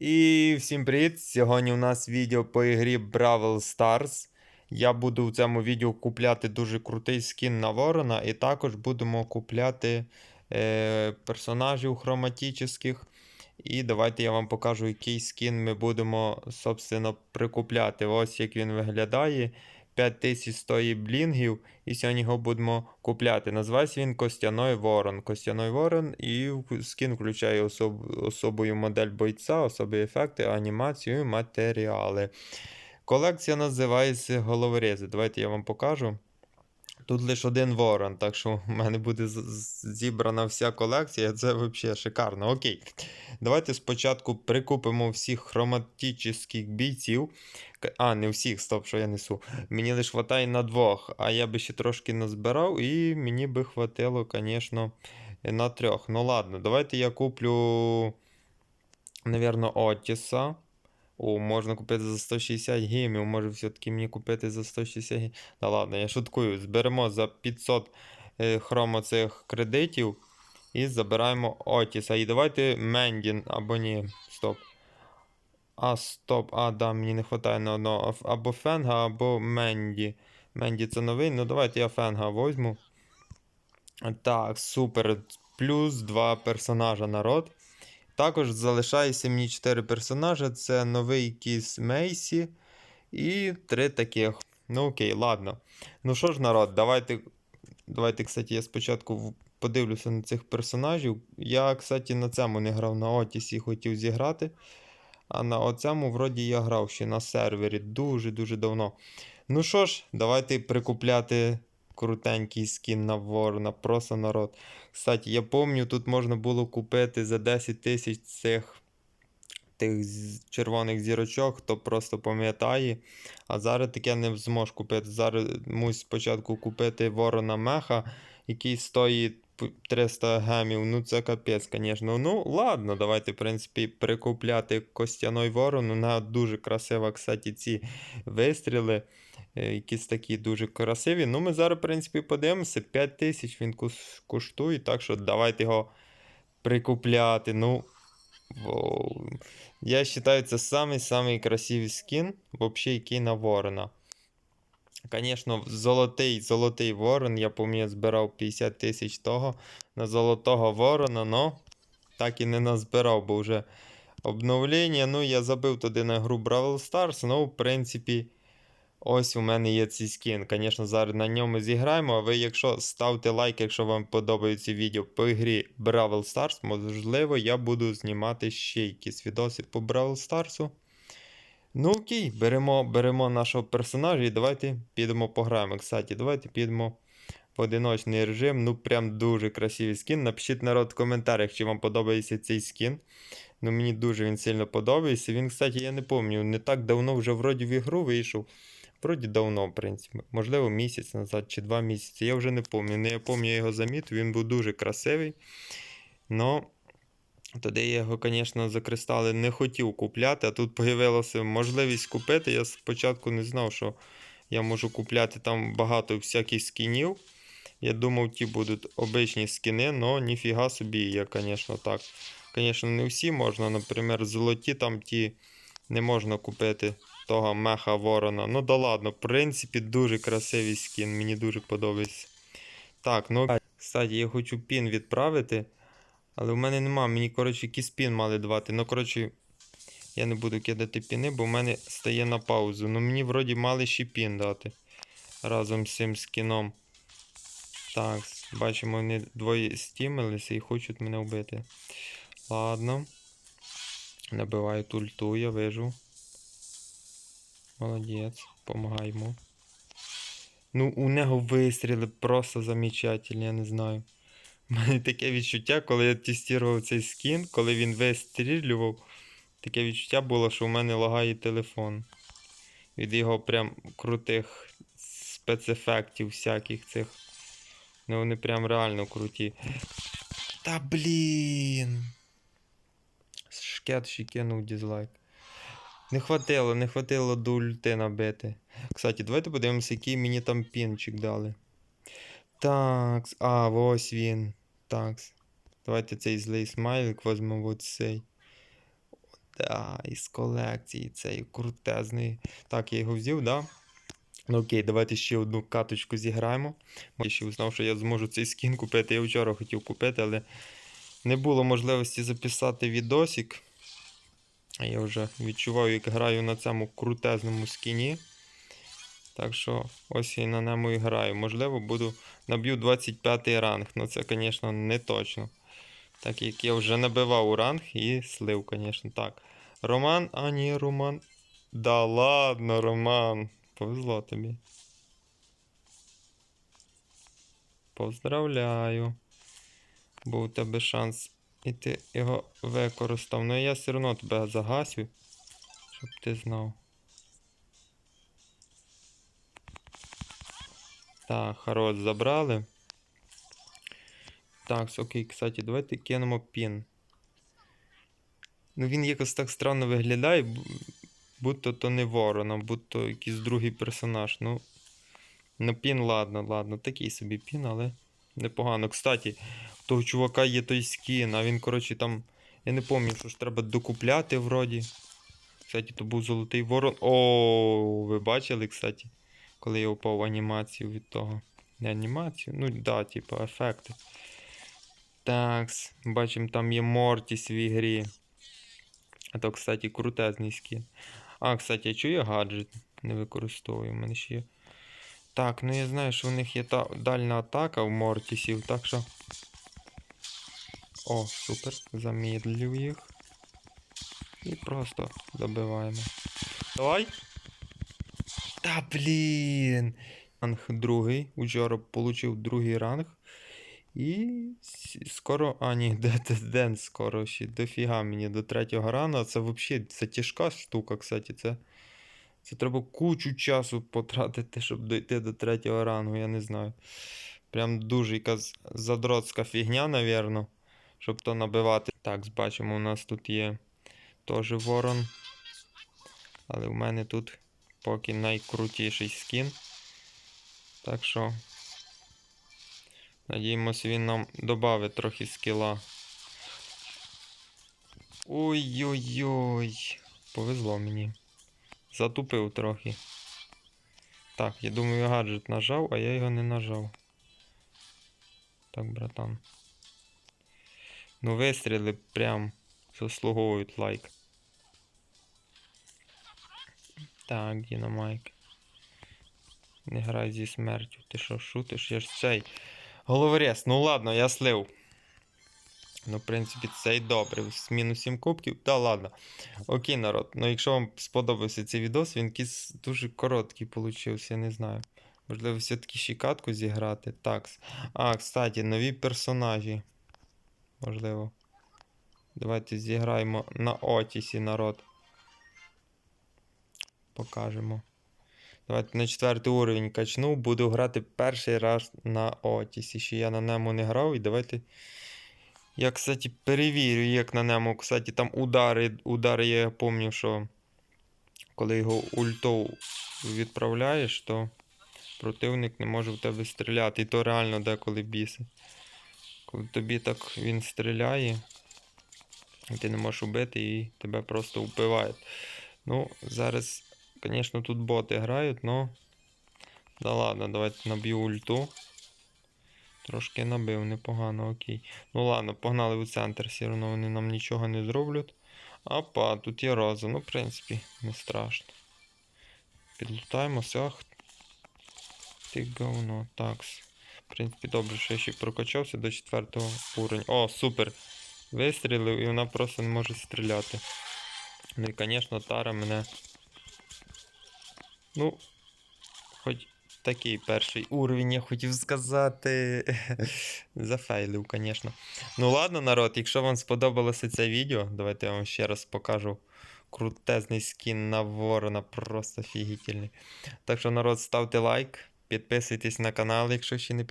І всім привіт! Сьогодні у нас відео по ігрі Бравл Stars. Я буду в цьому відео купляти дуже крутий скін на Ворона, і також будемо купляти е, персонажів хроматичних. І давайте я вам покажу, який скін ми будемо, собственно, прикупляти. Ось як він виглядає. 5000 стоїть блінгів, і сьогодні його будемо купляти. Називається він Костяной Ворон. Костяной Ворон, і скін включає особ, особою модель бойця, особі ефекти, анімацію і матеріали. Колекція називається Головорези. Давайте я вам покажу. Тут лише один ворон, так що в мене буде зібрана вся колекція. Це взагалі шикарно. Окей. Давайте спочатку прикупимо всіх хроматичних бійців. А, не всіх, стоп, що я несу. Мені лише хватає на двох, а я би ще трошки назбирав, і мені би хватило, звісно, на трьох. Ну ладно, давайте я куплю, навірно, Отіса. О, можна купити за 160 гімів, може все-таки мені купити за 160 гімів. Та ладно, я шуткую. Зберемо за 500 е, хромо цих кредитів і забираємо Отіса. І давайте Мендін, або ні, стоп. А, стоп, а, да, мені не вистачає на одного. Або Фенга, або Менді. Менді це новий, ну давайте я Фенга возьму. Так, супер. Плюс два персонажа народ. Також залишається мені 4 персонажа. Це новий кіс Мейсі і три таких. Ну окей, ладно. Ну що ж, народ, давайте. Давайте, кстати, я спочатку подивлюся на цих персонажів. Я, кстати, на цьому не грав на Отісі, хотів зіграти. А на оцьому, вроді, я грав ще на сервері дуже-дуже давно. Ну що ж, давайте прикупляти крутенький скін на ворона, просто народ. Кстати, я пам'ятаю, тут можна було купити за 10 тисяч цих тих червоних зірочок, хто просто пам'ятає. А зараз таке не зможу купити. Зараз мусь спочатку купити ворона меха, який стоїть 300 гемів. Ну це капець, звісно. Ну, ладно, давайте, в принципі, прикупляти костяной ворон. У нього дуже красиво, кстати, ці вистріли. е, Якісь такі дуже красиві. Ну, ми зараз, в принципі, подивимося. 5 тисяч він коштує, так що давайте його прикупляти. Ну, воу. Я вважаю, це самий-самий красивий скін, взагалі, який на ворона. Звісно, золотий, золотий ворон, я пам'ятаю, збирав 50 тисяч того на золотого ворона, но так і не назбирав, бо вже обновлення. Ну, я забив туди на гру Brawl Stars, ну, в принципі, ось у мене є цей скін. Звісно, зараз на ньому зіграємо. А ви, якщо ставте лайк, якщо вам подобаються відео по ігрі Brawl Stars, можливо, я буду знімати ще якісь відоси по Brawl Stars. Ну окей, беремо, беремо нашого персонажа і давайте підемо пограємо. Кстати, давайте підемо в одиночний режим. Ну, прям дуже красивий скін. Напишіть народ в коментарях, чи вам подобається цей скін. Ну, мені дуже він сильно подобається. Він, кстати, я не пам'ятаю, не так давно вже вроді в ігру вийшов. Вроді давно, в принципі. Можливо, місяць назад чи два місяці. Я вже не пам'ятаю. Не я пам'ятаю його замітив, він був дуже красивий. Но тоді я його, звісно, за кристали не хотів купляти, а тут з'явилася можливість купити. Я спочатку не знав, що я можу купляти там багато всяких скінів. Я думав, ті будуть обичні скіни, але ніфіга собі, я, звісно, так. Звісно, не всі можна, наприклад, золоті там ті не можна купити того меха ворона. Ну да ладно, в принципі, дуже красивий скін, мені дуже подобається. Так, ну, кстати, я хочу пін відправити. Але в мене нема, мені, коротше, якийсь пін мали давати. Ну, коротше, я не буду кидати піни, бо в мене стає на паузу. Ну мені вроді мали ще пін дати. Разом з цим скіном. Так, бачимо, вони двоє стімилися і хочуть мене вбити. Ладно. Набиваю ульту, я вижу. Молодець, помагаємо. Ну, у нього вистріли просто замечательні, я не знаю. У мене таке відчуття, коли я тестував цей скін, коли він вистрілював, таке відчуття було, що у мене лагає телефон. Від його прям крутих спецефектів всяких цих. Ну вони прям реально круті. Та блін. Шкет ще кинув дизлайк. Не хватило, не хватило до ульти набити. Кстати, давайте подивимося, який мені там пінчик дали. Так, а, ось він. Так. Давайте цей злий смайлик возьмемо от цей. Да, із колекції цей крутезний. Так, я його взяв, да? Ну окей, давайте ще одну каточку зіграємо. Я ще узнав, що я зможу цей скін купити. Я вчора хотів купити, але не було можливості записати відосик. Я вже відчуваю, як граю на цьому крутезному скіні. Так що ось я на ньому і граю. Можливо, буду наб'ю 25 ранг. Ну це, звісно, не точно. Так як я вже набивав у ранг і слив, звісно, так. Роман, а ні, Роман. Да ладно, Роман. Повезло тобі. Поздравляю. Був у тебе шанс. І ти його використав. Ну я все одно тебе загасю, щоб ти знав. Так, хорош, забрали. Так, окей, кстати, давайте кинемо пін. Ну він якось так странно виглядає, бу- будто то не ворон, а будто якийсь другий персонаж. Ну, ну пін, ладно, ладно, такий собі пін, але непогано. Кстати, того чувака є той скін, а він, коротше, там. Я не пам'ятаю, що ж треба докупляти вроді. Кстати, то був золотий ворон. О, ви бачили, кстати, коли я упав в анімацію від того. Не анімацію? Ну, да, типу, ефекти. Так, бачимо, там є Мортіс в ігрі. А то, кстати, крутезний скін. А, кстати, я чую гаджет. Не використовую. У мене ще є. Так, ну я знаю, що в них є та дальня атака в Мортісів, так що. О, супер. Замедлив їх. І просто добиваємо. Давай. Та блін. Ранг другий. Учора получив другий ранг. І скоро. А, ні, ден скоро ще дофіга мені до третього рану. Це взагалі це тяжка штука, кстати. Це, це треба кучу часу потратити, щоб дойти до третього рангу, я не знаю. Прям дуже якась задротська фігня, навірно, щоб то набивати. Так, бачимо, у нас тут є теж ворон. Але в мене тут поки найкрутіший скін. Так що. Надіємося, він нам додавить трохи скіла. Ой-ой-ой. Повезло мені. Затупив трохи. Так, я думаю, гаджет нажав, а я його не нажав. Так, братан. Ну, вистріли прям заслуговують лайк. Так, Дінамайк. Не грай зі смертю. Ти що, шутиш? Я ж цей. Головорез, ну ладно, я слив. Ну, в принципі, це й добре. З мінус 7 кубків. Та ладно. Окей, народ. Ну, якщо вам сподобався цей відос, він якийсь дуже короткий получився, я не знаю. Можливо, все-таки ще катку зіграти. Так. А, кстати, нові персонажі. Можливо. Давайте зіграємо на Отісі, народ. Покажемо. Давайте на четвертий уровень качну. Буду грати перший раз на Отісі. Ще я на ньому не грав. І давайте. Я, кстати, перевірю, як на ньому. Кстати, там удари. Удари я пам'ятаю, що коли його ультов відправляєш, то противник не може в тебе стріляти. І то реально деколи біси. Коли тобі так він стріляє, і ти не можеш убити, і тебе просто вбивають. Ну, зараз, звісно, тут боти грають, но. Да ладно, давайте наб'ю ульту. Трошки набив, непогано, окей. Ну ладно, погнали в центр, все одно вони нам нічого не зроблять. Апа, тут є роза, ну, в принципі, не страшно. Підлутаємося. Ах. Ти говно. Такс. В принципі, добре, що я ще прокачався до четвертого уровня. О, супер! Вистрілив і вона просто не може стріляти. Ну і, звісно, Тара мене. Ну, хоч такий перший уровень, я хотів сказати. Зафейлив, звісно. Ну ладно, народ, якщо вам сподобалося це відео, давайте я вам ще раз покажу крутезний скін на ворона, просто фігітельний. Так що, народ, ставте лайк, підписуйтесь на канал, якщо ще не